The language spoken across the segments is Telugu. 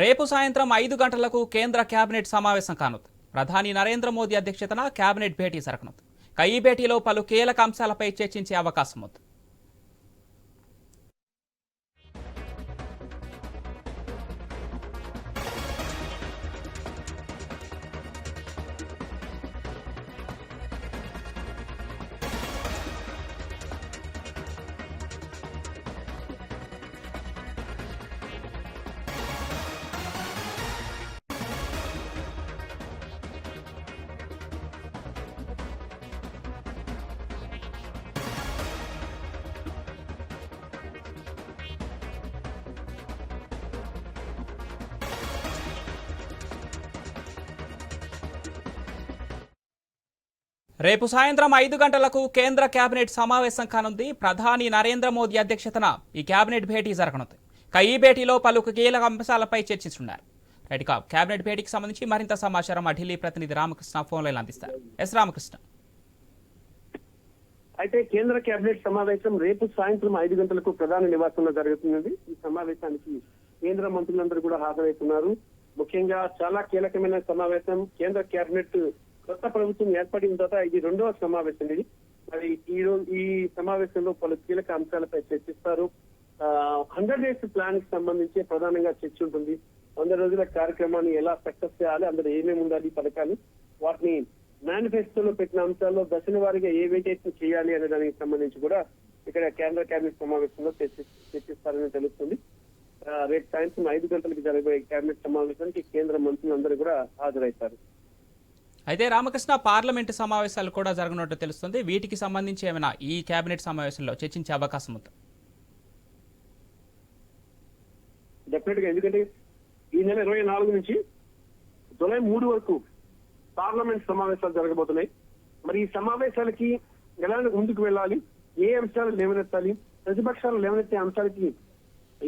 రేపు సాయంత్రం ఐదు గంటలకు కేంద్ర కేబినెట్ సమావేశం కానుంది. ప్రధాని నరేంద్ర మోదీ అధ్యక్షతన కేబినెట్ భేటీ జరగనుంది. ఇక ఈ భేటీలో పలు కీలక అంశాలపై చర్చించే అవకాశం ఉంది రేపు సాయంత్రం ఐదు గంటలకు కేంద్ర కేబినెట్ సమావేశం కానుంది. ప్రధాని నరేంద్ర మోదీ అధ్యక్షతన ఈ కేబినెట్ భేటీ జరగనుంది. ఇక ఈ భేటీలో పలు కీలక అంశాలపై చర్చిస్తున్నారు. రైట్ కేబినెట్ భేటీకి సంబంధించి మరింత సమాచారం అఢిల్లీ ఢిల్లీ ప్రతినిధి రామకృష్ణ ఫోన్ లైన్ అందిస్తారు. ఎస్ రామకృష్ణ. అయితే కేంద్ర కేబినెట్ సమావేశం రేపు సాయంత్రం ఐదు గంటలకు ప్రధాన నివాసంలో జరుగుతున్నది. ఈ సమావేశానికి కేంద్ర మంత్రులందరూ కూడా హాజరవుతున్నారు. ముఖ్యంగా చాలా కీలకమైన సమావేశం కేంద్ర కేబినెట్ కొత్త ప్రభుత్వం ఏర్పడిన తర్వాత ఇది రెండవ సమావేశం ఇది. మరి ఈ రోజు ఈ సమావేశంలో పలు కీలక అంశాలపై చర్చిస్తారు. హండ్రెడ్ డేస్ ప్లాన్కి సంబంధించి ప్రధానంగా చర్చ ఉంటుంది. వంద రోజుల కార్యక్రమాన్ని ఎలా సక్సెస్ చేయాలి అందులో ఏమేమి ఉండాలి పథకాలు వాటిని మేనిఫెస్టోలో పెట్టిన అంశాల్లో దశల వారీగా ఏ చేయాలి అనే దానికి సంబంధించి కూడా ఇక్కడ కేంద్ర కేబినెట్ సమావేశంలో చర్చిస్తారని తెలుస్తుంది. రేపు సాయంత్రం ఐదు గంటలకు జరగబోయే కేబినెట్ సమావేశానికి కేంద్ర మంత్రులందరూ కూడా హాజరవుతారు. అయితే రామకృష్ణ పార్లమెంటు సమావేశాలు కూడా జరగనున్నట్టు తెలుస్తుంది. వీటికి సంబంధించి ఏమైనా ఈ కేబినెట్ సమావేశంలో చర్చించే అవకాశం ఉంది? డెఫినెట్గా ఎందుకంటే ఈ నెల ఇరవై నాలుగు నుంచి జూలై మూడు వరకు పార్లమెంట్ సమావేశాలు జరగబోతున్నాయి. మరి ఈ సమావేశాలకి ఎలా ముందుకు వెళ్ళాలి. ఏ అంశాలు లేవనెత్తాలి? ప్రతిపక్షాలు లేవనెత్తే అంశాలకి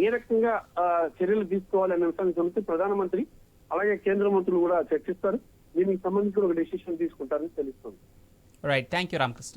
ఏ రకంగా చర్యలు తీసుకోవాలి అనే అంశాన్ని సంబంధించి ప్రధానమంత్రి అలాగే కేంద్ర మంత్రులు కూడా చర్చిస్తారు. దీనికి సంబంధించి ఒక డెసిషన్ తీసుకుంటారని తెలుస్తుంది. Right thank you Ramakrishna